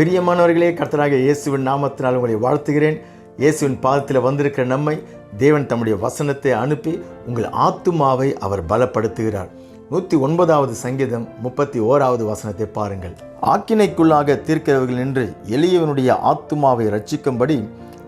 பிரியமானவர்களே கர்த்தராக இயேசுவின் நாமத்தினால் உங்களை வாழ்த்துகிறேன். இயேசுவின் பாதத்தில் வந்திருக்கிற நம்மை தேவன் தம்முடைய வசனத்தை அனுப்பி உங்கள் ஆத்துமாவை அவர் பலப்படுத்துகிறார். நூற்றி ஒன்பதாவது சங்கீதம் முப்பத்தி ஓராவது வசனத்தை பாருங்கள். ஆக்கினைக்குள்ளாக தீர்க்கிறவர்கள் நின்று எளியவனுடைய ஆத்துமாவை ரட்சிக்கும்படி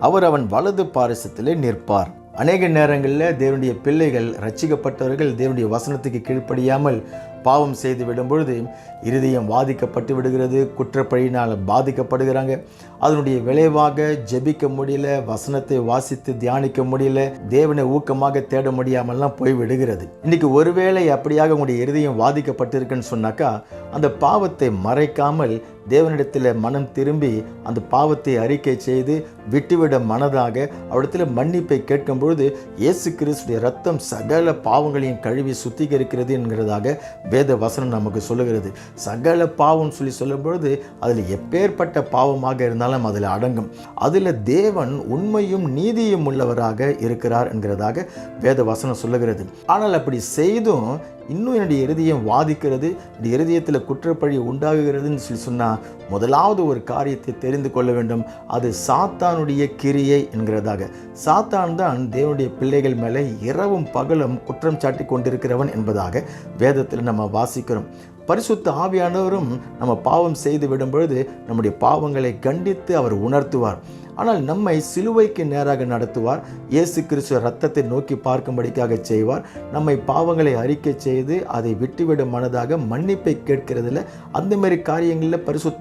அவர் அவன் வலது பாரிசத்திலே நிற்பார். அநேக நேரங்களில் தேவனுடைய பிள்ளைகள் ரட்சிக்கப்பட்டவர்கள் தேவனுடைய வசனத்துக்கு கீழ்ப்படியாமல் பாவம் செய்து விடும் பொழுது இருதயம் பாதிக்கப்பட்டு விடுகிறது குற்றப்பழியினால் பாதிக்கப்படுகிறாங்க. அதனுடைய விளைவாக ஜெபிக்க முடியல வசனத்தை வாசித்து தியானிக்க முடியல தேவனை ஊக்கமாக தேட முடியாமல்லாம் போய் விடுகிறது இன்னைக்கு ஒருவேளை அப்படியாக உங்களுடைய இருதயம் பாதிக்கப்பட்டிருக்குன்னு சொன்னாக்கா அந்த பாவத்தை மறைக்காமல் தேவனிடத்தில் மனம் திரும்பி அந்த பாவத்தை அறிக்கை செய்து விட்டுவிட மனதாக அவரிடத்தில் மன்னிப்பை கேட்கும் பொழுது இயேசு கிறிஸ்துடைய ரத்தம் சகல பாவங்களையும் கழுவி சுத்திகரிக்கிறது என்கிறதாக வேத வசனம் நமக்கு சொல்லுகிறது. சகல பாவம் சொல்லி சொல்லும் பொழுது அதில் எப்பேற்பட்ட பாவமாக இருந்தாலும் அதில் அடங்கும். அதில் தேவன் உண்மையும் நீதியும் உள்ளவராக இருக்கிறார் என்கிறதாக வேத வசனம் சொல்லுகிறது. ஆனால் அப்படி செய்தும் இன்னும் என்னுடைய இருதயம் வாதிக்கிறது இந்த இருதயத்தில் குற்றப்பழி உண்டாகுகிறதுன்னு சொல்லி சொன்னால் முதலாவது ஒரு காரியத்தை தெரிந்து கொள்ள வேண்டும். அது சாத்தானுடைய கிரியை என்கிறதாக. சாத்தான் தான் தேவனுடைய பிள்ளைகள் மேலே இரவும் பகலும் குற்றம் சாட்டி கொண்டிருக்கிறவன் என்பதாக வேதத்தில் நம்ம வாசிக்கிறோம். பரிசுத்த ஆவியானவரும் நம்ம பாவம் செய்து விடும் பொழுது நம்முடைய பாவங்களை கண்டித்து அவர் உணர்த்துவார். ஆனால் நம்மை சிலுவைக்கு நேராக நடத்துவார். இயேசு கிறிஸ்துவ ரத்தத்தை நோக்கி பார்க்கும்படிக்காக செய்வார். நம்மை பாவங்களை அறிக்கை செய்து அதை விட்டுவிடும் மனதாக மன்னிப்பை கேட்கிறதுல அந்த மாதிரி காரியங்களில் பரிசுத்த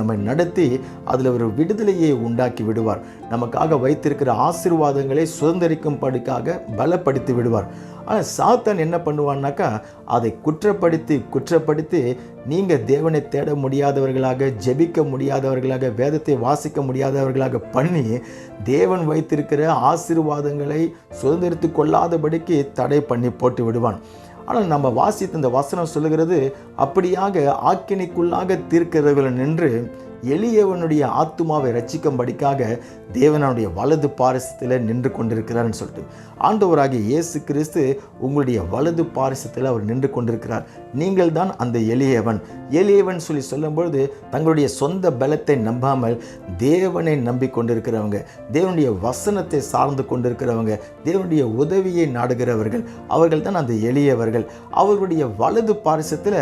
நம்மை நடத்தி அதில் ஒரு விடுதலையை உண்டாக்கி விடுவார். நமக்காக வைத்திருக்கிற ஆசீர்வாதங்களை சுதந்திரிக்கும்படிக்காக பலப்படுத்தி விடுவார். ஆனால் சாத்தான் என்ன பண்ணுவான்னாக்கா அதை குற்றப்படுத்தி குற்றப்படுத்தி நீங்கள் தேவனை தேட முடியாதவர்களாக ஜெபிக்க முடியாதவர்களாக வேதத்தை வாசிக்க முடியாதவர்களாக பண்ணி தேவன் வைத்திருக்கிற ஆசீர்வாதங்களை சுதந்திரித்து கொள்ளாதபடிக்கு தடை பண்ணி போட்டு விடுவான். ஆனால் நம்ம வாசித்த இந்த வசனம் சொல்லுகிறது அப்படியாக ஆக்கினைக்குள்ளாக தீர்க்கிறவர்கள் நின்று எளியவனுடைய ஆத்துமாவை ரட்சிக்கும்படிக்காக தேவனுடைய வலது பாரிசத்தில் நின்று கொண்டிருக்கிறார்னு சொல்லிட்டு ஆண்டவராகிய இயேசு கிறிஸ்து உங்களுடைய வலது பாரிசத்தில் அவர் நின்று கொண்டிருக்கிறார். நீங்கள் தான் அந்த எளியவன். எளியவன் சொல்லி சொல்லும்பொழுது தங்களுடைய சொந்த பலத்தை நம்பாமல் தேவனை நம்பி கொண்டிருக்கிறவங்க தேவனுடைய வசனத்தை சார்ந்து கொண்டிருக்கிறவங்க தேவனுடைய உதவியை நாடுகிறவர்கள் அவர்கள் தான் அந்த எளியவர்கள். அவர்களுடைய வலது பாரிசத்தில்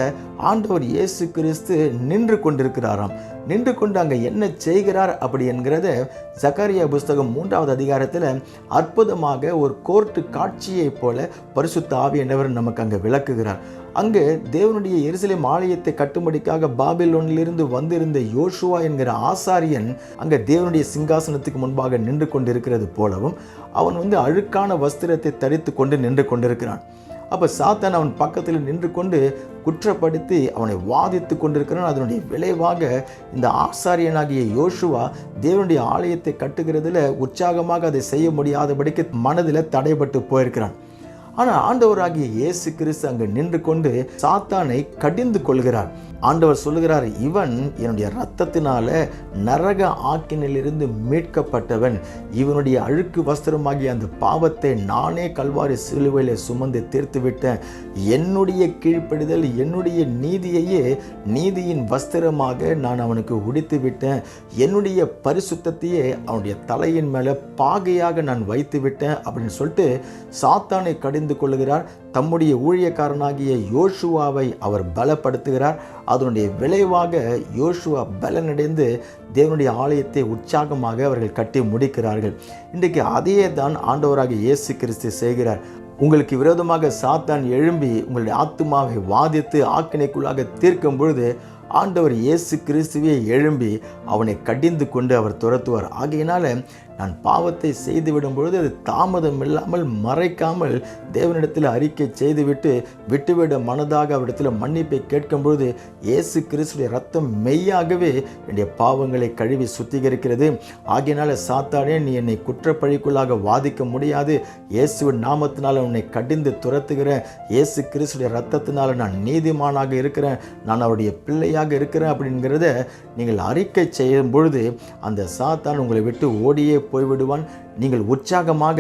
ஆண்டவர் இயேசு கிறிஸ்து நின்று கொண்டிருக்கிறாராம். நின்று கொண்டு அங்கே என்ன செய்கிறார் அப்படி என்கிறத ஜக்காரியா புஸ்தகம் மூன்றாவது அதிகாரத்தில் அற்புதமாக ஒரு கோர்ட்டு காட்சியைப் போல பரிசுத்த ஆவி என்றவர் நமக்கு அங்கே விளக்குகிறார். அங்கு தேவனுடைய எருசலேம் ஆலயத்தை கட்டும்படிக்காக பாபிலோனிலிருந்து வந்திருந்த யோசுவா என்கிற ஆசாரியன் அங்கே தேவனுடைய சிங்காசனத்துக்கு முன்பாக நின்று கொண்டிருக்கிறது போலவும் அவன் வந்து அழுக்கான வஸ்திரத்தை தரித்து கொண்டு நின்று கொண்டிருக்கிறான். அப்போ சாத்தான் அவன் பக்கத்தில் நின்று கொண்டு குற்றப்படுத்தி அவனை வாதித்து கொண்டிருக்கிறான். அதனுடைய விளைவாக இந்த ஆசாரியனாகிய யோசுவா தேவனுடைய ஆலயத்தை கட்டுகிறதுல உற்சாகமாக அதை செய்ய முடியாதபடிக்கு மனதில் தடைபட்டு போயிருக்கிறான். ஆனால் ஆண்டவராகிய இயேசு கிறிஸ்து அங்கு நின்று கொண்டு சாத்தானை கடிந்து கொள்கிறார். ஆண்டவர் சொல்லுகிறார் இவன் என்னுடைய ரத்தத்தினால நரக ஆக்கினிலிருந்து மீட்கப்பட்டவன். இவனுடைய அழுக்கு வஸ்திரமாகிய அந்த பாவத்தை நானே கல்வாரி சிலுவையில் சுமந்து தீர்த்து விட்டேன் என்னுடைய கீழ்ப்படிதல் என்னுடைய நீதியையே நீதியின் வஸ்திரமாக நான் அவனுக்கு உடித்து விட்டேன் என்னுடைய பரிசுத்தையே அவனுடைய தலையின் மேலே பாகையாக நான் வைத்து விட்டேன் அப்படின்னு சொல்லிட்டு சாத்தானை கடிந்து கொள்கிறார் தம்முடைய ஊழியக்காரனாகிய யோசுவாவை அவர் பலப்படுத்துகிறார். அதனுடைய விளைவாக யோசுவா பலனடைந்து தேவனுடைய ஆலயத்தை உற்சாகமாக அவர்கள் கட்டி முடிக்கிறார்கள். இன்றைக்கு அதையே தான் ஆண்டவராக இயேசு கிறிஸ்து செய்கிறார். உங்களுக்கு விரோதமாக சாத்தான் எழும்பி உங்களுடைய ஆத்துமாவை வாதித்து ஆக்கினைக்குள்ளாக தீர்க்கும் பொழுது ஆண்டவர் இயேசு கிறிஸ்துவே எழும்பி அவனை கடிந்து கொண்டு அவர் துரத்துவார். ஆகையினால நான் பாவத்தை செய்துவிடும் பொழுது அது தாமதம் இல்லாமல் மறைக்காமல் தேவனிடத்தில் அறிக்கை செய்துவிட்டு விட்டுவிட மனதாக அவரிடத்தில் மன்னிப்பை கேட்கும் பொழுது இயேசு கிறிஸ்துடைய ரத்தம் மெய்யாகவே என்னுடைய பாவங்களை கழுவி சுத்திகரிக்கிறது. ஆகையினால சாத்தானே நீ என்னை குற்றப்பழிக்குள்ளாக வாதிக்க முடியாது. இயேசுவின் நாமத்தினால் உன்னை கடிந்து துரத்துகிறேன். இயேசு கிறிஸ்துடைய ரத்தத்தினால் நான் நீதிமானாக இருக்கிறேன். நான் அவருடைய பிள்ளையாக இருக்கிறேன் அப்படிங்கிறத நீங்கள் அறிக்கை செய்யும் பொழுது அந்த சாத்தான் உங்களை விட்டு ஓடியே போய்விடுவான். நீங்கள் உற்சாகமாக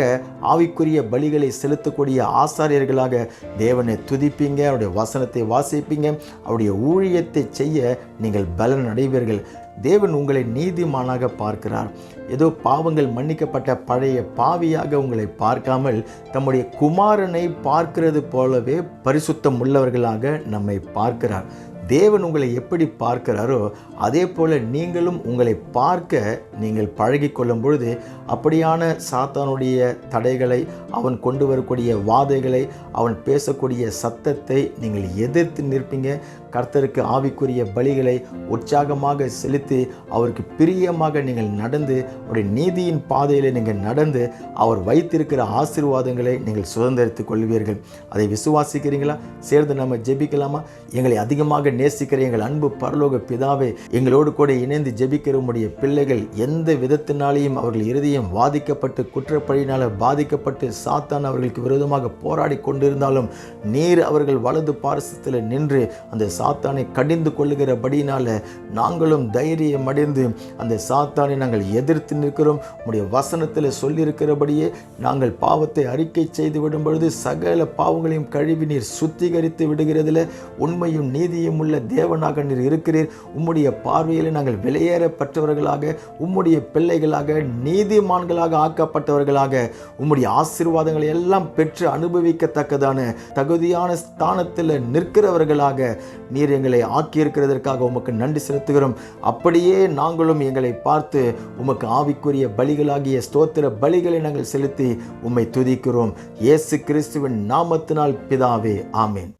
ஆவிக்குரிய பலிகளை செலுத்தக்கூடிய ஆசாரியர்களாக தேவனை துதிப்பீங்க அவருடைய வசனத்தை வாசிப்பீங்க அவருடைய ஊழியத்தை செய்ய நீங்கள் பலன் அடைவீர்கள் தேவன் உங்களை நீதிமானாக பார்க்கிறார். ஏதோ பாவங்கள் மன்னிக்கப்பட்ட பழைய பாவியாக உங்களை பார்க்காமல் தம்முடைய குமாரனை பார்க்கிறது போலவே பரிசுத்தம் உள்ளவர்களாக நம்மை பார்க்கிறார். தேவன் உங்களை எப்படி பார்க்கிறாரோ அதே போல் நீங்களும் உங்களை பார்க்க நீங்கள் பழகி கொள்ளும் பொழுது அப்படியான சாத்தானுடைய தடைகளை அவன் கொண்டு வரக்கூடிய வாதைகளை அவன் பேசக்கூடிய சத்தத்தை நீங்கள் எதிர்த்து நிற்பீங்க. கர்த்தருக்கு ஆவிக்குரிய பலிகளை உற்சாகமாக செலுத்தி அவருக்கு பிரியமாக நீங்கள் நடந்து அவருடைய நீதியின் பாதையில் நீங்கள் நடந்து அவர் வைத்திருக்கிற ஆசீர்வாதங்களை நீங்கள் சுதந்திரித்துக் கொள்வீர்கள். அதை விசுவாசிக்கிறீங்களா சேர்ந்து நம்ம ஜெபிக்கலாமா? எங்களை அதிகமாக நேசிக்கிற எங்கள் அன்பு பரலோக பிதாவே எங்களோடு கூட இணைந்து ஜெபிக்கிற உடைய பிள்ளைகள் எந்த விதத்தினாலேயும் அவர்கள் இறுதியும் வாதிக்கப்பட்டு குற்றப்பழியினால் பாதிக்கப்பட்டு சாத்தான் அவர்களுக்கு விரோதமாக போராடி கொண்டிருந்தாலும் நீர் அவர்கள் வலது பாரசத்தில் நின்று அந்த சாத்தானை கடிந்து கொள்ளுகிறபடியினால நாங்களும் தைரியம் அடைந்து அந்த சாத்தானை நாங்கள் எதிர்த்து நிற்கிறோம். உடைய வசனத்தில் சொல்லியிருக்கிறபடியே நாங்கள் பாவத்தை அறிக்கை செய்து விடும் பொழுது சகல பாவங்களையும் கழுவி நீர் சுத்திகரித்து விடுகிறதில் உண்மையும் நீதியும் உள்ள தேவனாக நீர் இருக்கிறீர். உம்முடைய பார்வையில் நாங்கள் வெளியேறப்பட்டவர்களாக உம்முடைய பிள்ளைகளாக நீதிமான்களாக ஆக்கப்பட்டவர்களாக உம்முடைய ஆசீர்வாதங்களை எல்லாம் பெற்று அனுபவிக்கத்தக்கதான தகுதியான ஸ்தானத்தில் நிற்கிறவர்களாக நீர் எங்களை ஆக்கியிருக்கிறதற்காக உமக்கு நன்றி செலுத்துகிறோம். அப்படியே நாங்களும் எங்களை பார்த்து உமக்கு ஆவிக்குரிய பலிகளாகிய ஸ்தோத்திர பலிகளை நாங்கள் செலுத்தி உம்மை துதிக்கிறோம். இயேசு கிறிஸ்துவின் நாமத்தினால் பிதாவே ஆமேன்.